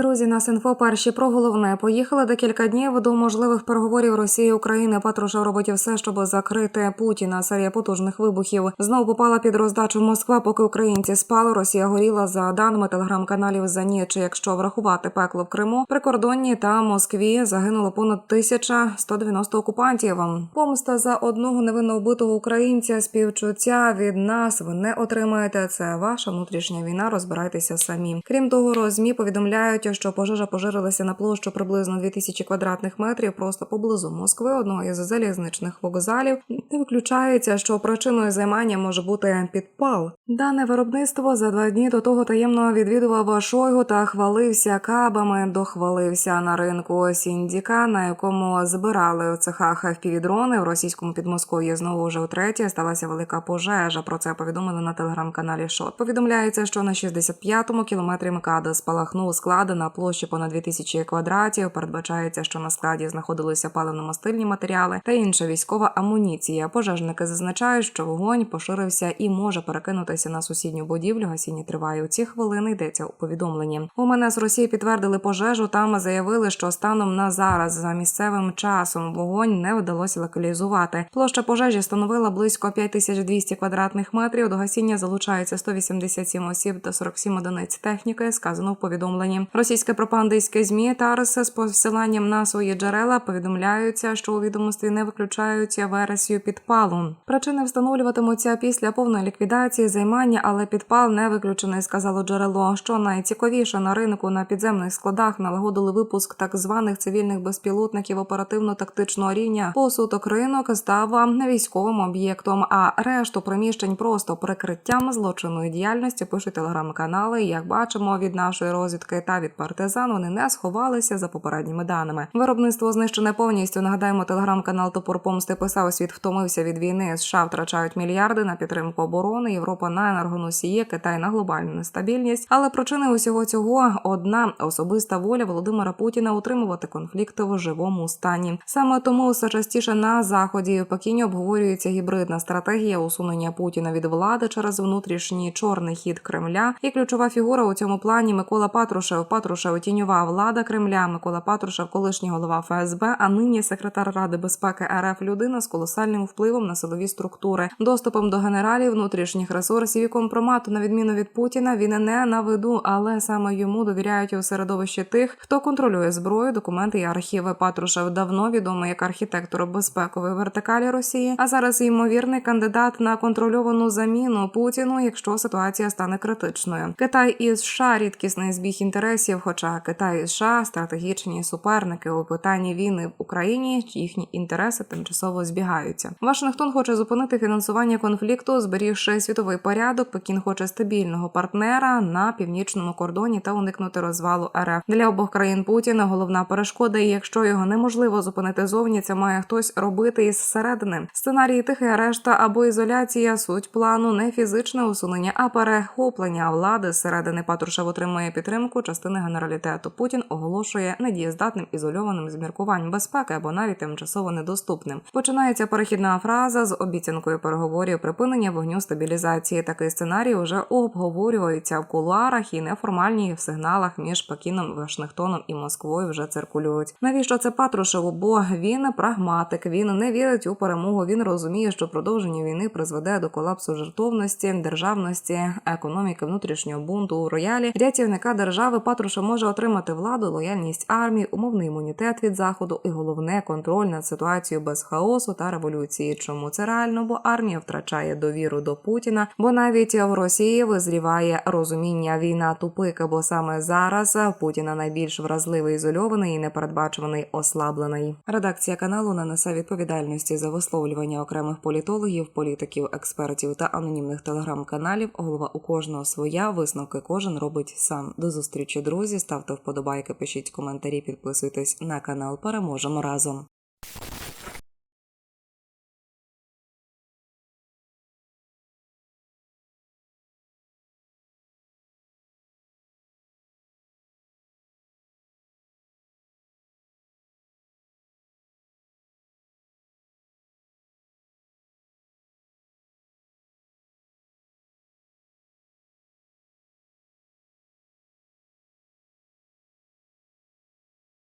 Друзі, нас інфо перші про головне. Поїхали декілька днів до можливих переговорів Росії і України. Патрушев робить все, щоб закрити Путіна. Серія потужних вибухів знову попала під роздачу Москва. Поки українці спали, Росія горіла за даними телеграм-каналів за ніч. Якщо врахувати пекло в Криму, прикордонні та Москві загинуло понад 1190 окупантів. Помста за одного невинно вбитого українця. Співчуття від нас ви не отримаєте. Це ваша внутрішня війна. Розбирайтеся самі. Крім того, розмі повідомляють, що пожежа пожирилася на площу приблизно 2000 квадратних метрів просто поблизу Москви, одного із залізничних вокзалів. Не виключається, що причиною займання може бути підпал. Дане виробництво за два дні до того таємно відвідував Шойгу та хвалився кабами. Дохвалився на ринку Сіндіка, на якому збирали в цехах FPV-дрони в російському підмосков'ї. Знову вже втретє сталася велика пожежа. Про це повідомили на телеграм-каналі Шот. Повідомляється, що на 65-му кілометрі МКАД спалахнув склад на площі понад 2000 квадратів. Передбачається, що на складі знаходилися паливно-мастильні матеріали та інша військова амуніція. Пожежники зазначають, що вогонь поширився і може перекинутися на сусідню будівлю. Гасіння триває у ці хвилини. Йдеться у повідомленні. У мене з Росії підтвердили пожежу. Там заявили, що станом на зараз за місцевим часом вогонь не вдалося локалізувати. Площа пожежі становила близько 5200 квадратних метрів. До гасіння залучається 187 осіб та 47 одиниць техніки. Сказано в повідомленні. Російське пропагандистське змі Тарс з посиланням на свої джерела повідомляються, що у відомості не виключаються версію підпалу. Причини встановлюватимуться після повної ліквідації займання, але підпал не виключений, сказало джерело. Що найцікавіше на ринку на підземних складах налагодили випуск так званих цивільних безпілотників оперативно-тактичного рівня. Посуток ринок став військовим об'єктом, а решту приміщень просто прикриттям злочинної діяльності пишуть телеграм-канали. Як бачимо від нашої розвідки та від партизан, вони не сховалися за попередніми даними. Виробництво знищене повністю. Нагадаємо, телеграм-канал Топор Помсти писав, світ втомився від війни. США втрачають мільярди на підтримку оборони. Європа на енергоносії, Китай на глобальну нестабільність. Але причини усього цього одна особиста воля Володимира Путіна утримувати конфлікти в живому стані. Саме тому все частіше на заході в Пекіні обговорюється гібридна стратегія усунення Путіна від влади через внутрішній чорний хід Кремля. І ключова фігура у цьому плані Микола Патрушев. Патрушев тіньова влада Кремля. Микола Патрушев, колишній голова ФСБ, а нині секретар Ради безпеки РФ людина з колосальним впливом на силові структури, доступом до генералів, внутрішніх ресурсів і компромату, на відміну від Путіна, він не на виду, але саме йому довіряють у середовищі тих, хто контролює зброю, документи і архіви. Патрушев давно відомий як архітектор безпекової вертикалі Росії, а зараз ймовірний кандидат на контрольовану заміну Путіну, якщо ситуація стане критичною. Китай і США рідкісний збіг інтересів, хоча Китай і США стратегічні суперники у питанні війни в Україні, їхні інтереси тимчасово збігаються. Вашингтон хоче зупинити фінансування конфлікту, зберігши світовий порядок. Пекін хоче стабільного партнера на північному кордоні та уникнути розвалу РФ для обох країн Путіна. Головна перешкода, і якщо його неможливо зупинити зовні, це має хтось робити із середини. Сценарії тихий арешт або ізоляція, суть плану не фізичне усунення, а перехоплення влади зсередини. Патрушев отримує підтримку частини генералітету. Путін оголошує недієздатним ізольованим з міркувань безпеки або навіть тимчасово недоступним. Починається перехідна фраза з обіцянкою переговорів припинення вогню стабілізації. Такий сценарій вже обговорюється в кулуарах і неформальні в сигналах між Пекіном, Вашингтоном і Москвою вже циркулюють. Навіщо це Патрушеву? Бо він прагматик. Він не вірить у перемогу. Він розуміє, що продовження війни призведе до колапсу жертовності, державності, економіки, внутрішнього бунту у роялі. Рятівника держави Патрушев може отримати владу, лояльність армії, умовний імунітет від заходу і головне контроль над ситуацією без хаосу та революції. Чому це реально? Бо армія втрачає довіру до Путіна, бо навіть в Росії визріває розуміння війна тупик, бо саме зараз Путіна найбільш вразливий, ізольований і непередбачуваний ослаблений. Редакція каналу не несе відповідальності за висловлювання окремих політологів, політиків, експертів та анонімних телеграм-каналів. Голова у кожного своя висновки кожен робить сам. До зустрічі, друзі. Ставте вподобайки, пишіть коментарі, підписуйтесь на канал. Переможемо разом.